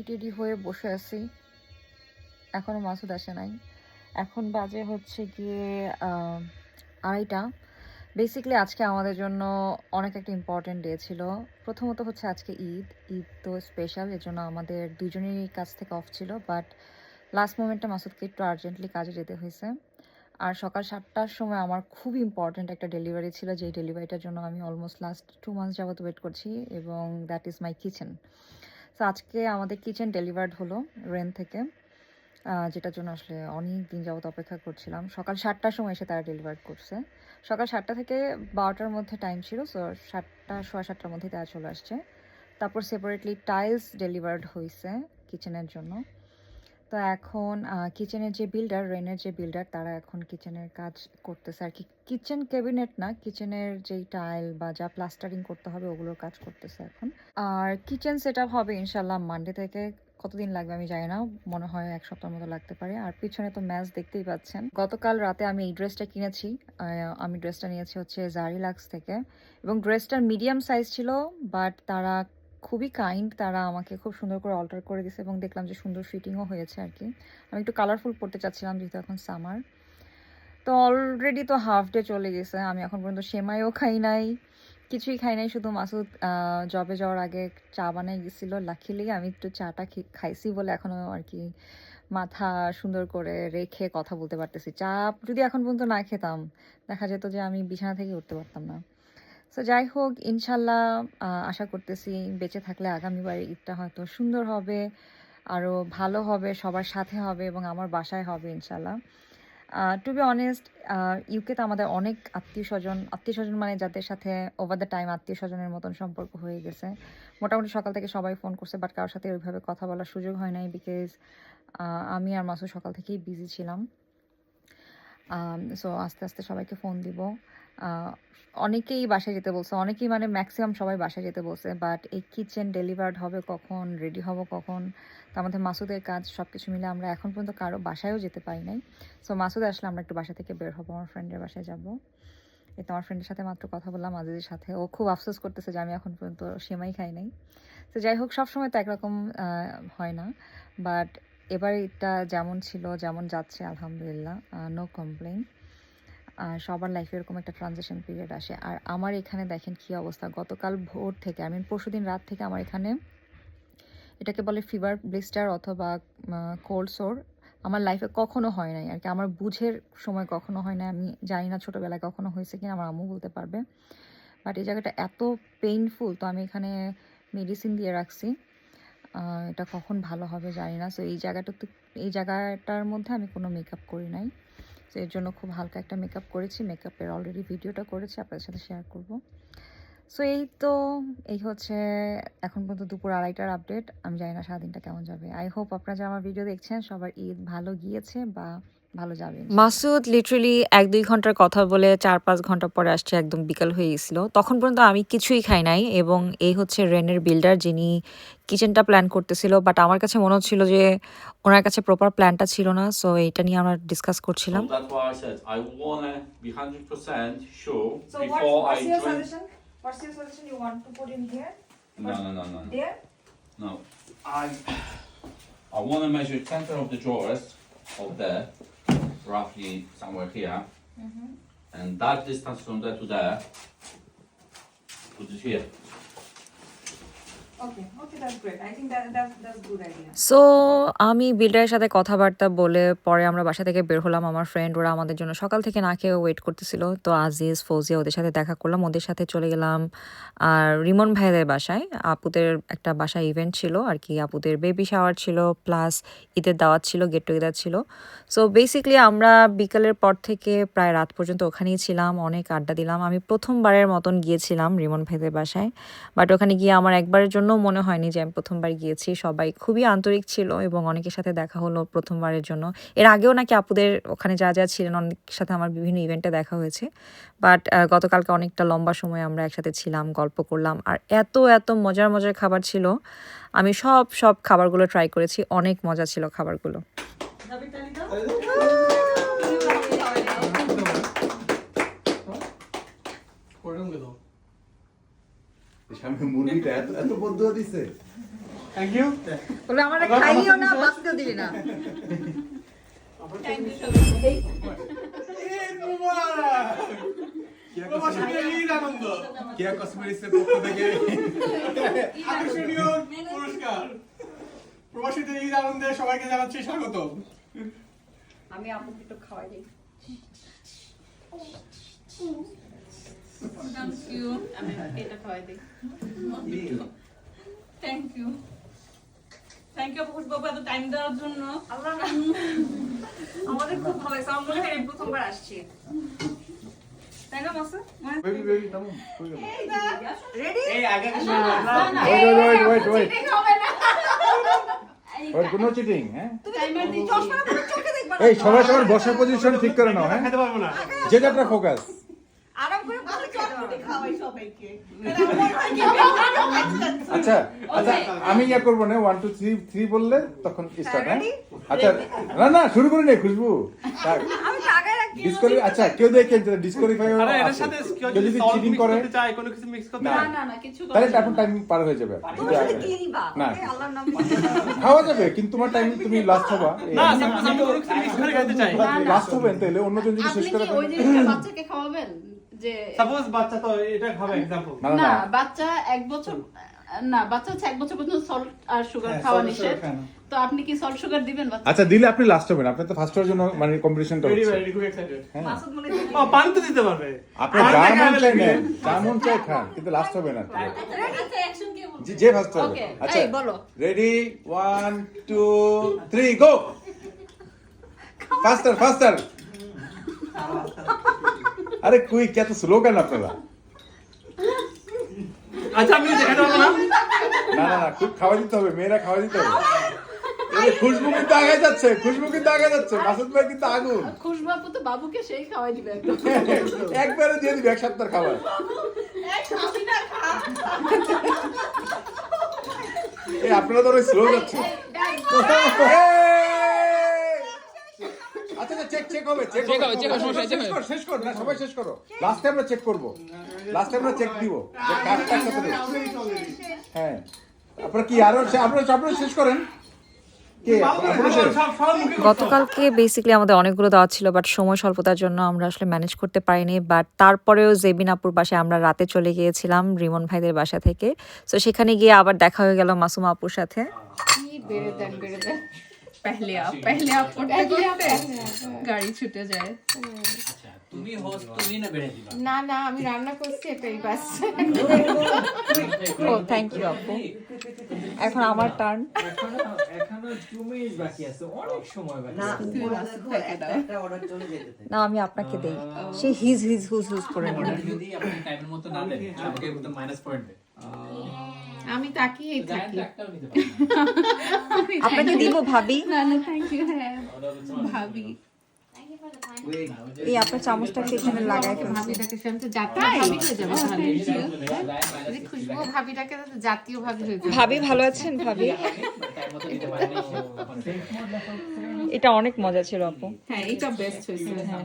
Ready teddy হয়ে বসে আছি। এখনও মাসুদ আসে নাই। এখন বাজে হচ্ছে গিয়ে আড়াইটা। বেসিক্যালি আজকে আমাদের জন্য অনেক একটা ইম্পর্টেন্ট ডে ছিল। প্রথমত হচ্ছে আজকে ঈদ। ঈদ তো স্পেশাল এর জন্য আমাদের দুজনেরই কাছ থেকে অফ ছিল। বাট লাস্ট মোমেন্টে মাসুদকে একটু আর্জেন্টলি কাজে যেতে হয়েছে। আর সকাল সাতটার সময় আমার খুব ইম্পর্ট্যান্ট একটা ডেলিভারি ছিল, যেই ডেলিভারিটার জন্য আমি অলমোস্ট লাস্ট টু মান্থস যাবত ওয়েট করছি এবং দ্যাট ইজ মাই কিচেন আজকে আমাদের কিচেন ডেলিভার্ড হলো রেন থেকে। যেটার জন্য আসলে অনেক দিন যাবত অপেক্ষা করছিলাম। সকাল সাতটার সময় এসে তারা ডেলিভার্ড করছে। সকাল সাতটা থেকে বারোটার মধ্যে টাইম ছিল সো সাতটা, সোয়া সাতটার মধ্যেই তারা চলে আসছে। তারপর সেপারেটলি টাইলস ডেলিভার্ড হয়েছে কিচেনের জন্য। তো এখন কিচেনের যে বিল্ডার রেনের যে বিল্ডার তারা এখন কিচেনের কাজ করতেছে। আর কি কিচেন ক্যাবিনেট না কিচেনের যেই টাইল বা যা প্লাস্টারিং করতে হবে, ওগুলোর কাজ করতেছে এখন। আর কিচেন সেট হবে ইনশাল্লাহ মানডে থেকে, কতদিন লাগবে আমি জানি না, মনে হয় এক সপ্তাহের মতো লাগতে পারে। আর পিছনে তো ম্যাচ দেখতেই পাচ্ছেন। গতকাল রাতে আমি এই ড্রেসটা কিনেছি আমি ড্রেসটা নিয়েছি হচ্ছে জারিলাক্স থেকে। এবং ড্রেসটার মিডিয়াম সাইজ ছিল বাট তারা খুবই কাইন্ড তারা আমাকে খুব সুন্দর করে অল্টার করে দিয়েছে এবং দেখলাম যে সুন্দর ফিটিংও হয়েছে আর কি। আমি একটু কালারফুল পরতে চাচ্ছিলাম যেহেতু এখন সামার তো অলরেডি তো হাফ ডে চলে গেছে, আমি এখন পর্যন্ত সেমাইও খাই নাই, কিছুই খাই নাই, শুধু মাসুদ জবে যাওয়ার আগে চা বানাই গেছিল। লাকিলি আমি একটু চাটা খাইছি বলে এখনও আর কি মাথা সুন্দর করে রেখে কথা বলতে পারতেছি। চা যদি এখন পর্যন্ত না খেতাম, দেখা যেত যে আমি বিছানা থেকে উঠতে পারতাম না। সো যাই হোক ইনশাল্লাহ আশা করতেছি বেঁচে থাকলে আগামীবার ঈদটা হয়তো সুন্দর হবে আরও ভালো হবে, সবার সাথে হবে এবং আমার বাসায় হবে ইনশাল্লাহ। টু বি অনেস্ট ইউকেতে আমাদের অনেক আত্মীয় স্বজন আত্মীয় স্বজন মানে যাদের সাথে ওভার দ্য টাইম আত্মীয় স্বজনের মতন সম্পর্ক হয়ে গেছে। মোটামুটি সকাল থেকে সবাই ফোন করছে বাট কারোর সাথে ওইভাবে কথা বলার সুযোগ হয় নাই বিকজ আমি আর মাসু সকাল থেকেই বিজি ছিলাম। সো আস্তে আস্তে সবাইকে ফোন দিব। অনেকেই বাসায় যেতে বলছে, অনেকেই মানে ম্যাক্সিমাম সবাই বাসায় যেতে বলছে বাট এই কিচেন ডেলিভার্ড হবে কখন রেডি হব কখন? তার মধ্যে মাসুদের কাজ সব কিছু মিলে আমরা এখন পর্যন্ত কারও বাসায়ও যেতে পারি নাই। সো মাসুদ আসলে আমরা একটু বাসা থেকে বের হব, আমার ফ্রেন্ডের বাসায় যাব। এই তো আমার ফ্রেন্ডের সাথে মাত্র কথা বললাম আজিজের সাথে। ও খুব আফসোস করতেছে যে আমি এখন পর্যন্ত সেমাই খাই নাই। তো যাই হোক, সবসময় তো একরকম হয় না বাট এবার এটা যেমন ছিল, যেমন যাচ্ছে, আলহামদুলিল্লাহ নো কমপ্লেন সবার লাইফে এরকম একটা ট্রানজিশন পিরিয়ড আসে। আর আমার এখানে দেখেন কি অবস্থা, গতকাল ভোর থেকে আমি পরশুদিন রাত থেকে আমার এখানে এটাকে বলে ফিভার ব্লিস্টার অথবা কোল্ড সোর আমার লাইফে কখনো হয় নাই। আর কি আমার বুঝের সময় কখনো হয় না আমি জানি না ছোটোবেলায় কখনো হয়েছে কিনা, আমার আম্মু বলতে পারবে। বাট এই জায়গাটা এত পেইনফুল তো আমি এখানে মেডিসিন দিয়ে রাখছি। এটা কখন ভালো হবে জানি না। সো এই জায়গাটা তো, এই জায়গাটার মধ্যে আমি কোনো মেকআপ করি নাই। তো এর জন্য খুব হালকা একটা মেকআপ করেছি। মেকআপের অলরেডি ভিডিওটা করেছি, আপনাদের সাথে শেয়ার করব। সো এই তো, এই হচ্ছে এখন পর্যন্ত দুপুর আড়াইটার আপডেট আমি জানি না সারাদিনটা কেমন যাবে। আই হোপ আপনারা যারা আমার ভিডিও দেখছেন, সবার ঈদ ভালো গিয়েছে বা ভালো যাবে মাসুদ লিটারালি এক দুই ঘণ্টার কথা বলে চার পাঁচ ঘণ্টা পরে আসছে একদম বিকাল হয়ে গেছিল। তখন পর্যন্ত আমি কিছুই খাই নাই এবং এই হচ্ছে রেনের বিল্ডার যিনি কিচেনটা প্ল্যান করতেছিল বাট আমার কাছে মনে হচ্ছিল যে ওনার কাছে প্রপার প্ল্যানটা ছিল না সো এটা নিয়ে আমরা ডিসকাস করছিলাম। Of there. Roughly somewhere here, mm-hmm. and that distance from there to there. Put it here. So আমি বিল্ডারের সাথে কথাবার্তা বলে পরে আমরা বাসা থেকে বের হলাম আমার ফ্রেন্ড ওরা আমাদের জন্য সকাল থেকে না খেয়ে ওয়েট করতেছিল। তো আজিজ, ফৌজিয়া ওদের সাথে দেখা করলাম, ওদের সাথে চলে গেলাম। আর রিমন ভাইদের বাসায়, আপুদের একটা বাসায় ইভেন্ট ছিল আর কি, আপুদের বেবি শাওয়ার ছিল প্লাস ঈদের দাওয়াত ছিল গেট টুগেদার ছিল। সো বেসিকলি আমরা বিকালের পর থেকে প্রায় রাত পর্যন্ত ওখানেই ছিলাম, অনেক আড্ডা দিলাম। আমি প্রথমবারের মতন গিয়েছিলাম রিমন ভাইদের বাসায়। বাট ওখানে গিয়ে আমার একবারের জন্য মনে হয়নি যে আমি প্রথমবার গিয়েছি। সবাই খুবই আন্তরিক ছিল এবং অনেকের সাথে দেখা হলো প্রথমবারের জন্য। এর আগেও নাকি আপুদের ওখানে যা যা ছিলেন, অনেকের সাথে আমার বিভিন্ন ইভেন্টে দেখা হয়েছে। বাট গতকালকে অনেকটা লম্বা সময় আমরা একসাথে ছিলাম, গল্প করলাম। আর এত এত মজার মজার খাবার ছিল। আমি সব সব খাবারগুলো ট্রাই করেছি। অনেক মজা ছিল খাবারগুলো। মুরগিটা এত এত বদ্ধ দিছে। থ্যাংক ইউ বলে আমার খাইও না বাঁচতেও দিলি না। কেয়া কসমেটিক্সের পক্ষ থেকে আকর্ষণীয় পুরস্কার। প্রবাসীদের ঈদ আনন্দে সবাইকে জানাচ্ছি স্বাগত আমি আপুকে একটু খাওয়াই দিই থ্যাংক ইউ আমি এটা খাওয়াই দিই থ্যাংক ইউ থ্যাংক ইউ খুশ বাবু এত টাইম দেওয়ার জন্য। আল্লাহ আমাদের খুব ভালো লাগছে। আমার মনে হয় প্রথমবার আসছি। তাই না মাসে রেডি এই আগে কোনো চিটিং হ্যাঁ? এই সবার বসার পজিশন ঠিক করে নাও হ্যাঁ? খেতে পারব যে যাত্রা ফোকাস আরাম করে বসে খেতে পারবে না। খাওয়াই সবাইকে আচ্ছা আচ্ছা আমি ইয়া করব না ওয়ান টু থ্রি থ্রি বললে তখন স্টার্ট হ্যাঁ? আচ্ছা না না শুরু করে নে খুশবু। ডিসকোয়ালি আচ্ছা কেউ দেখে ডিসকোয়ালিফাই আরে এটার সাথে কেউ কেউ যদি যদি চিটিং মিক্স করে করতে চায় কোনো কিছু মিক্স করতে না। না না কিছু তাহলে এখন টাইম পার হয়ে যাবে। না। আল্লাহর নাম খাওয়া যাবে কিন্তু তোমার টাইম তুমি লাস্ট হবা। না আমি কোনো কিছু মিক্স করে খেতে চাই। লাস্ট হবেন তাহলে অন্যজন যদি শেষ করে কি ওই জিনিসটা বাচ্চাকে খাওয়াবেন? যে সাপোজ বাচ্চা তো এটা খাবে এক্সাম্পল না না না না। বাচ্চা এক বছর না বাচ্চা হচ্ছে এক বছর পর্যন্ত সল্ট আর সুগার হ্যাঁ, খাওয়া salt, নিষেধ। না। তো আপনি কি সল্ট সুগার দিবেন বাচ্চা? আচ্ছা দিলে আপনি লাস্ট হবেন। আপনি তো ফার্স্ট হওয়ার জন্য মানে কম্পিটিশনটা হচ্ছে। ভেরি খুব এক্সাইটেড হ্যাঁ। মাসুদ মনে ও পানি তো দিতে পারবে। আপনি মন চাই। নেন চাই খান কিন্তু লাস্ট হবে না। আচ্ছা, যে- যে ফার্স্ট হবে। আচ্ছা এই বলো। Ready one two three go faster faster আরে কুইক এত স্লো কেন আপনারা? আচ্ছা আমি দেখাতে পারব না? না না না খুব খাওয়া দিতে হবে মেয়েরা খাওয়া দিতে হবে। খুশবু কিন্তু আগে যাচ্ছে খুশবু কিন্তু আগে যাচ্ছে মাসুদ ভাই কিন্তু আগুন। খুশবাবু তো বাবুকে সেই খাওয়াই দিবে একবারে দিয়ে দিবি এক সপ্তাহ খাবার। এই আপনারা তো স্লো যাচ্ছে আচ্ছা আচ্ছা চেক চেক হবে চেক হবে চেক হবে শেষ কর শেষ কর না সবাই শেষ করো। লাস্টে আমরা চেক করব। লাস্টে আমরা চেক দিব। যে হ্যাঁ। আপনারা কি আরও আপনারা আপনারা শেষ করেন? কে? আপনারা শেষ সব সব মুখে গতকালকে বেসিক্যালি আমাদের অনেকগুলো দেওয়া ছিল বাট সময় স্বল্পতার জন্য আমরা আসলে ম্যানেজ করতে পারিনি বাট তারপরেও জেবিন আপুর বাসায় আমরা রাতে চলে গিয়েছিলাম রিমন ভাইদের বাসা থেকে। তো সেখানে গিয়ে আবার দেখা হয়ে গেল মাসুমা আপুর সাথে। কি বেড়ে দেন বেড়ে দেন पहले आप पहले आप पढ़ते करते গাড়ি ছুটে যায় তুমি হোস্ট তুমি না বেড়ে দিবা না না আমি রান্না করছি এটাই বাস ও থ্যাংক ইউ আপু এখন আমার টার্ন এখনো এখনো টু মিনিট বাকি আছে অনেক সময় বাকি আছে। না আমি আপনাকে দেই সে হিজ হিজ হুজ হুজ করে নেবে আমাদের যদি আপনি টাইমের মতো না দেন আমাকে একদম মাইনাস পয়েন্ট দেয় আমি তাকিয়েই থাকি। আপনাকে দিব ভাবি। না না থ্যাংক ইউ হ্যাঁ ভাবি। এই আপনার চামচটাকে এখানে লাগাই ভাবিটাকে সে তো জাতীয় ভাবি হয়ে যাবে তাহলে খুশবু ভাবিটাকে তো জাতীয় ভাবি হয়ে যাবে। ভাবি ভালো আছেন ভাবি? এটা অনেক মজা ছিল আপু হ্যাঁ এটা বেস্ট হয়েছে হ্যাঁ।